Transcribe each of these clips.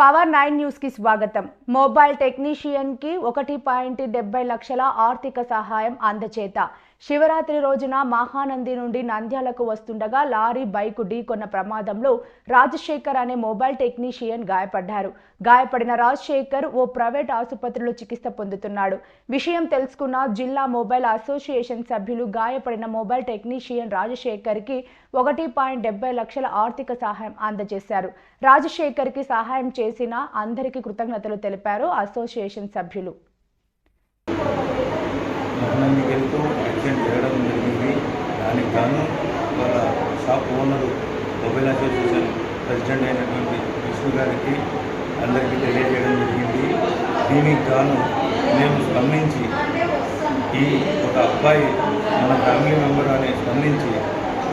Power nine న్యూస్కి స్వాగతం. Mobile టెక్నీషియన్కి ఒకటి పాయింట్ డెబ్బై లక్షల ఆర్థిక సహాయం అందచేత. శివరాత్రి రోజున మహానంది నుండి నంద్యాలకు వస్తుండగా లారీ బైకు ఢీకొన్న ప్రమాదంలో రాజశేఖర్ అనే మొబైల్ టెక్నీషియన్ గాయపడ్డారు. గాయపడిన రాజశేఖర్ ఓ ప్రైవేట్ ఆసుపత్రిలో చికిత్స పొందుతున్నాడు. విషయం తెలుసుకున్న జిల్లా మొబైల్ అసోసియేషన్ సభ్యులు గాయపడిన మొబైల్ టెక్నీషియన్ రాజశేఖర్కి ఒకటి పాయింట్ డెబ్బై లక్షల ఆర్థిక సహాయం అందజేశారు. రాజశేఖర్కి సహాయం చేసిన అందరికీ కృతజ్ఞతలు తెలిపారు అసోసియేషన్ సభ్యులు. మహానందికి ఎంతో యాక్సిడెంట్ జరగడం జరిగింది. దానికి గాను వాళ్ళ shop owner mobile association president అయినటువంటి విష్ణు గారికి అందరికీ తెలియజేయడం జరిగింది. దీనికి గాను మేము స్పందించి ఈ ఒక అబ్బాయి మన ఫ్యామిలీ మెంబర్ అని స్పందించి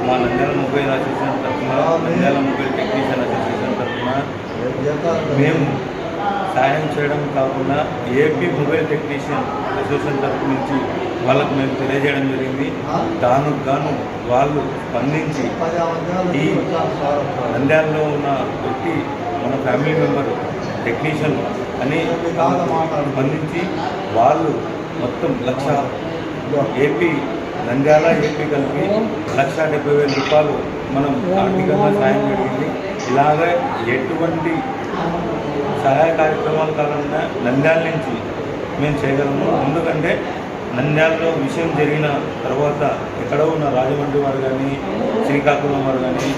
మా నంద్యాల మొబైల్ అసోసియేషన్ తరఫున నంద్యాల మొబైల్ టెక్నీషియన్ అసోసియేషన్ తరఫున మేము సాయం చేయడం కాకుండా ఏపీ మొబైల్ టెక్నీషియన్ అసోసియేషన్ తరఫు నుంచి వాళ్ళకు మేము తెలియజేయడం జరిగింది. దానికి గాను వాళ్ళు స్పందించి ఈ నంద్యాలలో ఉన్న వ్యక్తి మన ఫ్యామిలీ మెంబర్ టెక్నీషియన్ అని స్పందించి వాళ్ళు మొత్తం లక్ష ఏపీ నంద్యాల ఏపీ కలిపి లక్ష డెబ్బై వేల రూపాయలు మనం ఆర్థికంగా సాయం జరిగింది. ఇలాగే ఎటువంటి సహాయ కార్యక్రమాల కారణంగా నంద్యాల నుంచి మేము చేయగలము. ఎందుకంటే నంద్యాలలో విషయం జరిగిన తర్వాత ఎక్కడో ఉన్న రాజమండ్రి వారు కానీ శ్రీకాకుళం వారు కానీ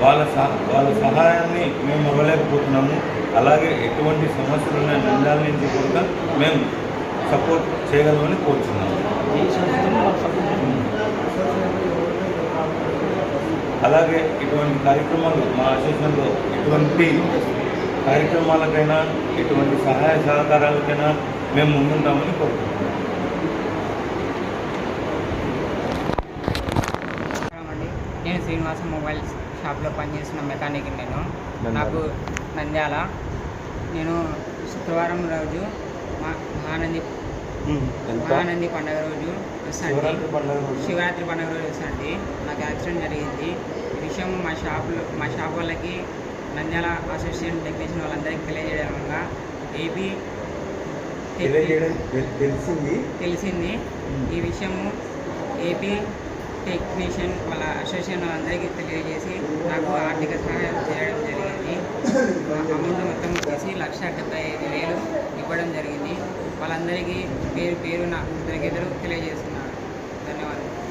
వాళ్ళ సహ వాళ్ళ సహాయాన్ని మేము ఇవ్వలేకపోతున్నాము అలాగే ఎటువంటి సమస్యలు ఉన్న నంద్యాల నుంచి కూడా మేము సపోర్ట్ చేయగలమని కోరుతున్నాము అలాగే ఇటువంటి కార్యక్రమాలు మా అసోసియేషన్లో ఎటువంటి కార్యక్రమాలకైనా ఎటువంటి సహాయ సహకారాలకైనా మేము ముందుంటామని కోరుకుంటున్నాం శ్రీనివాస మొబైల్ షాప్లో పనిచేస్తున్న మెకానిక్ నేను. నాకు నంద్యాల. నేను శుక్రవారం రోజు మా మహానంది మహానంది పండుగ రోజు వస్తాండి. శివరాత్రి పండుగ రోజు? వస్తాండి. నాకు యాక్సిడెంట్ జరిగింది. ఈ విషయం మా షాప్లో మా షాప్ వాళ్ళకి నంద్యాల అసోసియేషన్ టెక్నీషియన్ వాళ్ళందరికీ తెలియజేయడంగా ఏపీ తెలిసింది? తెలిసింది. ఈ విషయము ఏపీ టెక్నీషియన్ వాళ్ళ అసోసియేషన్ వాళ్ళందరికీ తెలియజేసి నాకు ఆర్థిక సహాయం చేయడం జరిగింది. అమౌంట్ మొత్తం వచ్చేసి లక్ష డెబ్బై ఐదు వేలు ఇవ్వడం జరిగింది. వాళ్ళందరికీ పేరు పేరు నా కృతజ్ఞతలు తెలియజేస్తున్నాను. ధన్యవాదాలు.